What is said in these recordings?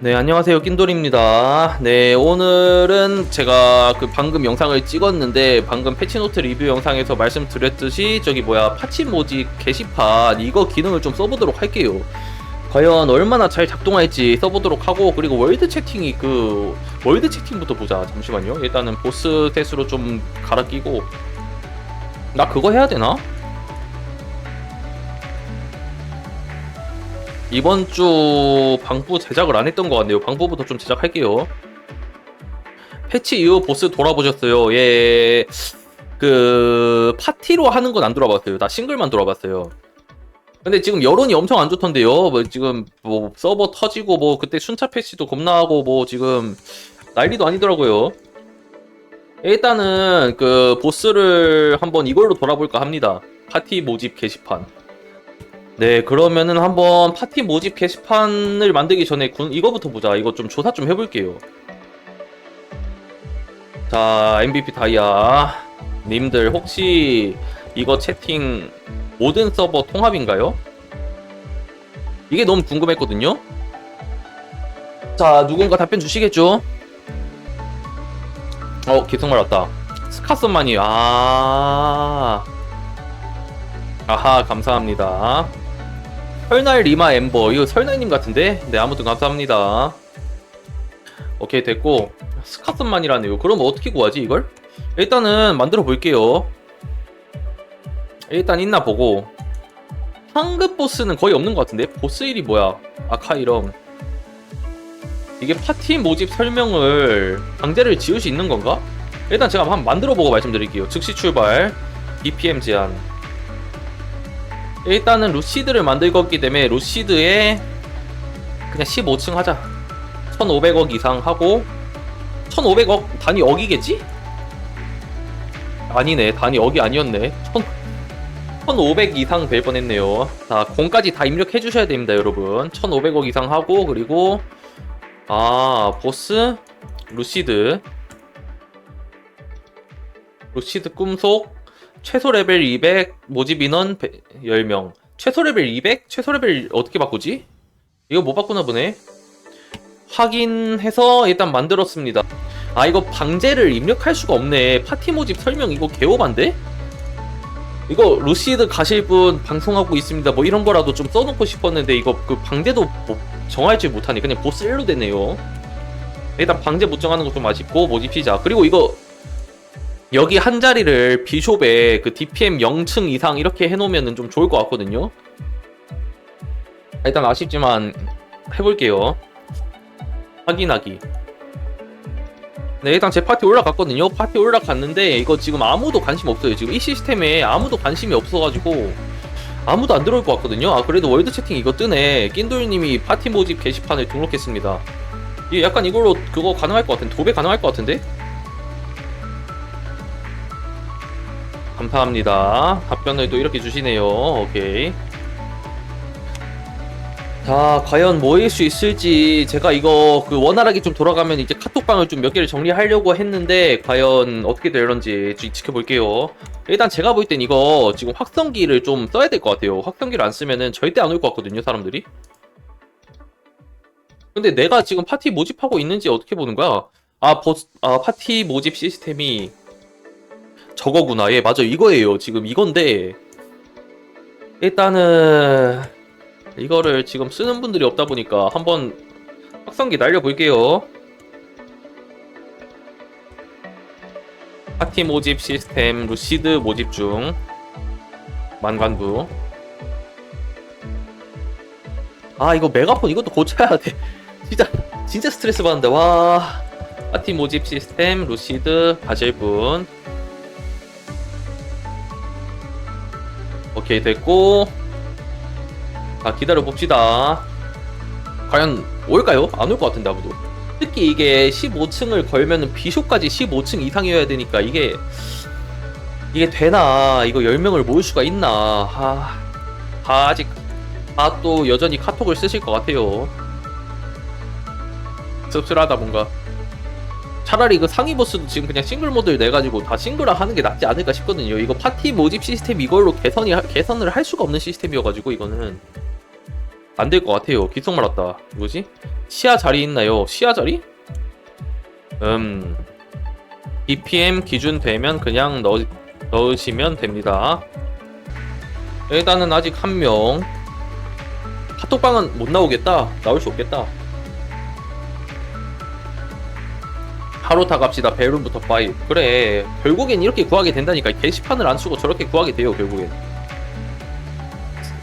네, 안녕하세요. 낀돌입니다. 네, 오늘은 제가 그 방금 영상을 찍었는데 방금 패치노트 리뷰 영상에서 말씀드렸듯이 저기 뭐야 파치 모집 게시판 이거 기능을 좀 써보도록 할게요. 과연 얼마나 잘 작동할지 써보도록 하고 그리고 월드 채팅이 그 월드 채팅부터 보자. 잠시만요. 일단은 보스 셋으로 좀 갈아 끼고 나 그거 해야 되나? 이번 주 방부 제작을 안 했던 것 같네요. 방부부터 좀 제작할게요. 패치 이후 보스 돌아보셨어요. 예. 그 파티로 하는 건 안 돌아봤어요. 나 싱글만 돌아봤어요. 근데 지금 여론이 엄청 안 좋던데요. 뭐 지금 뭐 서버 터지고 뭐 그때 순차 패치도 겁나고 뭐 지금 난리도 아니더라고요. 일단은 그 보스를 한번 이걸로 돌아볼까 합니다. 파티 모집 게시판. 네, 그러면은 한번 파티 모집 게시판을 만들기 전에 군, 이거부터 보자. 이거 좀 조사 좀 해볼게요. 자, MVP 다이아. 님들 혹시 이거 채팅 모든 서버 통합인가요? 이게 너무 궁금했거든요? 자, 누군가 답변 주시겠죠? 어, 기승말 왔다. 스카스만이, 아. 아하, 감사합니다. 설날 리마 엠버. 이거 설날님 같은데? 네 아무튼 감사합니다. 오케이 됐고. 스카스만이라네요. 그럼 어떻게 구하지 이걸? 일단은 만들어 볼게요. 일단 있나 보고. 상급 보스는 거의 없는 것 같은데? 보스 1이 뭐야? 아카이럼 이게 파티 모집 설명을 강제를 지울 수 있는 건가? 일단 제가 한번 만들어 보고 말씀드릴게요. 즉시 출발. BPM 제한 일단은 루시드를 만들 거기 때문에 루시드에 그냥 15층 하자. 1500억 이상 하고 1500억 단위 억이겠지? 아니네. 단위 억이 아니었네. 1500 이상 될 뻔했네요. 자 공까지 다 입력해 주셔야 됩니다 여러분. 1500억 이상 하고 그리고 아 보스 루시드. 루시드 꿈속 최소 레벨 200 모집 인원 10명. 최소 레벨 200? 최소 레벨 어떻게 바꾸지? 이거 못 바꾸나 보네. 확인해서 일단 만들었습니다. 아 이거 방제를 입력할 수가 없네. 파티 모집 설명 이거 개오반데? 이거 루시드 가실 분 방송하고 있습니다. 뭐 이런 거라도 좀 써놓고 싶었는데 이거 그 방제도 뭐 정할 줄 못하니 그냥 보스 1로 되네요. 일단 방제 못 정하는 거 좀 아쉽고 모집시자 그리고 이거 여기 한 자리를 비숍에 그 DPM 0층 이상 이렇게 해놓으면 좀 좋을 것 같거든요. 일단 아쉽지만 해볼게요. 확인하기. 네, 일단 제 파티 올라갔거든요. 파티 올라갔는데 이거 지금 아무도 관심 없어요. 지금 이 시스템에 아무도 관심이 없어가지고 아무도 안 들어올 것 같거든요. 아 그래도 월드 채팅 이거 뜨네. 낀돌님이 파티 모집 게시판을 등록했습니다. 이 약간 이걸로 그거 가능할 것 같은데 도배 가능할 것 같은데? 감사합니다. 답변을 또 이렇게 주시네요. 오케이. 자, 과연 뭐일 수 있을지 제가 이거 그 원활하게 좀 돌아가면 이제 카톡방을 좀 몇 개를 정리하려고 했는데 과연 어떻게 될런지 지- 지켜볼게요. 일단 제가 볼 땐 이거 지금 확성기를 좀 써야 될 것 같아요. 확성기를 안 쓰면은 절대 안 올 것 같거든요, 사람들이. 근데 내가 지금 파티 모집하고 있는지 어떻게 보는 거야? 아, 버스, 아, 파티 모집 시스템이 저거구나. 예, 맞아. 이거예요. 지금 이건데 일단은 이거를 지금 쓰는 분들이 없다 보니까 한번 확성기 날려볼게요. 파티 모집 시스템 루시드 모집 중 만관부 아 이거 메가폰 이것도 고쳐야 돼 진짜 진짜 스트레스 받는다 와 파티 모집 시스템 루시드 가질 분 오케이 됐고. 자 기다려 봅시다. 과연 올까요? 안 올 것 같은데 아무도. 특히 이게 15층을 걸면은 비숍까지 15층 이상이어야 되니까 이게 이게 되나? 이거 10명을 모을 수가 있나? 아, 아 아직 아 또 여전히 카톡을 쓰실 것 같아요. 씁쓸하다 뭔가 차라리 그 상위 보스도 지금 그냥 싱글 모드를 내가지고 다 싱글화 하는 게 낫지 않을까 싶거든요. 이거 파티 모집 시스템 이걸로 개선이 하- 개선을 할 수가 없는 시스템이어가지고 이거는 안 될 것 같아요. 기속 말았다. 뭐지? 시야 자리 있나요? 시야 자리? 음. BPM 기준 되면 그냥 넣, 넣으시면 됩니다. 일단은 아직 한 명. 카톡방은 못 나오겠다. 나올 수 없겠다. 하루타 갑시다. 베룬부터 파이. 그래. 결국엔 이렇게 구하게 된다니까. 게시판을 안 쓰고 저렇게 구하게 돼요. 결국엔.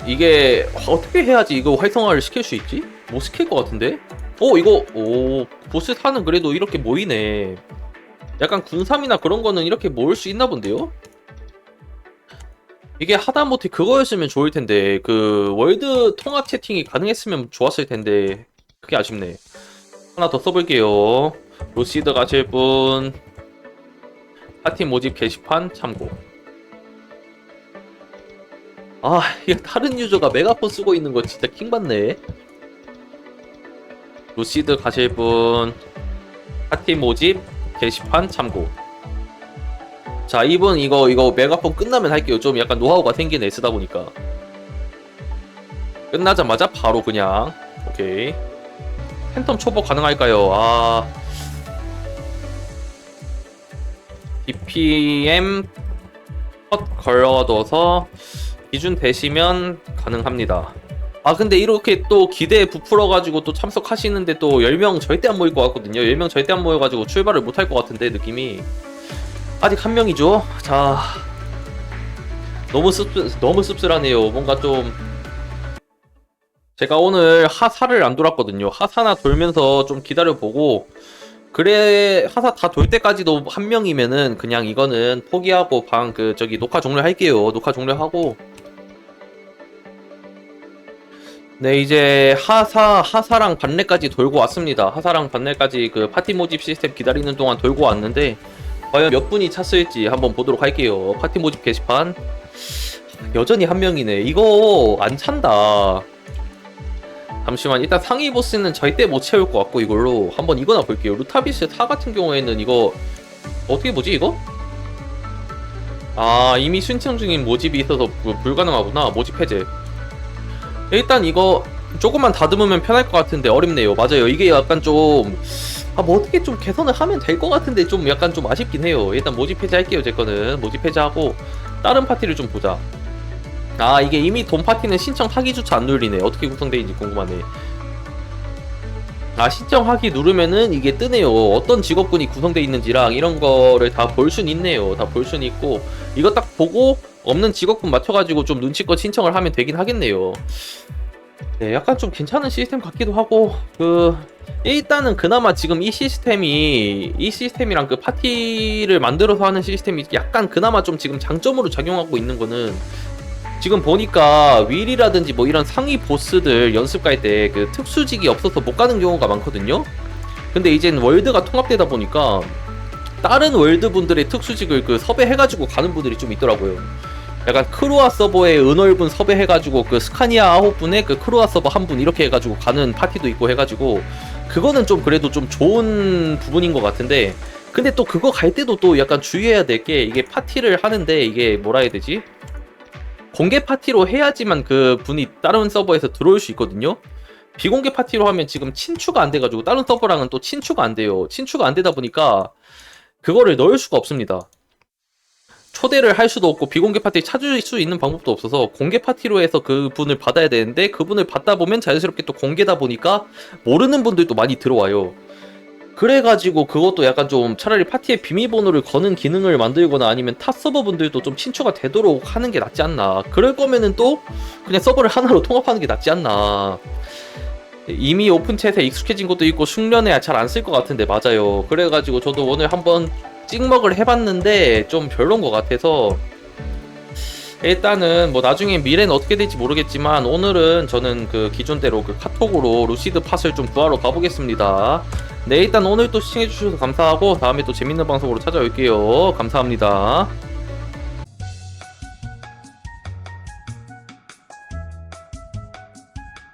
이게 어떻게 해야지 이거 활성화를 시킬 수 있지? 못 시킬 것 같은데? 오 이거 오 보스 타는 그래도 이렇게 모이네. 약간 군삼이나 그런 거는 이렇게 모을 수 있나 본데요? 이게 하다못해 그거였으면 좋을 텐데 그 월드 통합 채팅이 가능했으면 좋았을 텐데 그게 아쉽네. 하나 더 써볼게요. 로시드 가실 분 파티 모집 게시판 참고. 아, 이거 다른 유저가 메가폰 쓰고 있는 거 진짜 킹받네. 루시드 가실 분 파티 모집 게시판 참고. 자, 이분 이거 이거 메가폰 끝나면 할게요. 좀 약간 노하우가 생기네 쓰다 보니까. 끝나자마자 바로 그냥 오케이. 팬텀 초보 가능할까요? 아. BPM 컷 걸어둬서 기준 되시면 가능합니다. 아 근데 이렇게 또 기대에 부풀어 가지고 또 참석하시는데 또 10명 절대 안 모일 것 같거든요. 10명 절대 안 모여 가지고 출발을 못 할 것 같은데 느낌이. 아직 한 명이죠? 자 너무 씁 너무 씁쓸하네요. 뭔가 좀 제가 오늘 하사를 안 돌았거든요. 하사나 돌면서 좀 기다려 보고 그래 하사 다 돌 때까지도 한 명이면은 그냥 이거는 포기하고 방 그 저기 녹화 종료할게요 녹화 종료하고 네 이제 하사 하사랑 반레까지 돌고 왔습니다. 하사랑 반레까지 그 파티 모집 시스템 기다리는 동안 돌고 왔는데 과연 몇 분이 찼을지 한번 보도록 할게요. 파티 모집 게시판 여전히 한 명이네. 이거 안 찬다. 잠시만 일단 상위 보스는 절대 못 채울 것 같고 이걸로 한번 이거나 볼게요. 루타비스 4 같은 경우에는 이거 어떻게 보지 이거? 아 이미 신청 중인 모집이 있어서 부- 불가능하구나 모집 해제. 일단 이거 조금만 다듬으면 편할 것 같은데 어렵네요. 맞아요. 이게 약간 좀, 아, 뭐 어떻게 좀 개선을 하면 될 것 같은데 좀 약간 좀 아쉽긴 해요. 일단 모집 해제할게요. 제 거는. 모집 해제하고, 다른 파티를 좀 보자. 아, 이게 이미 돈 파티는 신청 하기조차 안 눌리네. 어떻게 구성되는지 궁금하네. 아, 신청하기 누르면은 이게 뜨네요. 어떤 직업군이 구성되어 있는지랑 이런 거를 다 볼 순 있네요. 다 볼 순 있고, 이거 딱 보고, 없는 직업군 맞춰가지고 좀 눈치껏 신청을 하면 되긴 하겠네요. 네, 약간 좀 괜찮은 시스템 같기도 하고, 그, 일단은 그나마 지금 이 시스템이, 이 시스템이랑 그 파티를 만들어서 하는 시스템이 약간 그나마 좀 지금 장점으로 작용하고 있는 거는, 지금 보니까 윌이라든지 뭐 이런 상위 보스들 연습 갈 때 그 특수직이 없어서 못 가는 경우가 많거든요? 근데 이젠 월드가 통합되다 보니까, 다른 월드 분들의 특수직을 그 섭외해가지고 가는 분들이 좀 있더라고요. 약간 크루아 서버에 은월분 섭외해가지고 그 스카니아 아홉 분의 그 크루아 서버 한 분 이렇게 해가지고 가는 파티도 있고 해가지고 그거는 좀 그래도 좀 좋은 부분인 것 같은데 근데 또 그거 갈 때도 또 약간 주의해야 될 게 이게 파티를 하는데 이게 뭐라 해야 되지? 공개 파티로 해야지만 그 분이 다른 서버에서 들어올 수 있거든요. 비공개 파티로 하면 지금 친추가 안 돼가지고 다른 서버랑은 또 친추가 안 돼요. 친추가 안 되다 보니까 그거를 넣을 수가 없습니다. 초대를 할 수도 없고 비공개 파티 찾을 수 있는 방법도 없어서 공개 파티로 해서 그 분을 받아야 되는데 그분을 받다 보면 자연스럽게 또 공개다 보니까 모르는 분들도 많이 들어와요. 그래가지고 그것도 약간 좀 차라리 파티에 비밀번호를 거는 기능을 만들거나 아니면 타 서버 분들도 좀 친추가 되도록 하는 게 낫지 않나. 그럴 거면은 또 그냥 서버를 하나로 통합하는 게 낫지 않나. 이미 오픈챗에 익숙해진 것도 있고 숙련해야 잘 안 쓸 것 같은데 맞아요. 그래가지고 저도 오늘 한번 찍먹을 해봤는데 좀 별론 것 같아서 일단은 뭐 나중에 미래는 어떻게 될지 모르겠지만 오늘은 저는 그 기존대로 그 카톡으로 루시드 팟을 좀 구하러 가보겠습니다. 네 일단 오늘 또 시청해주셔서 감사하고 다음에 또 재밌는 방송으로 찾아올게요. 감사합니다.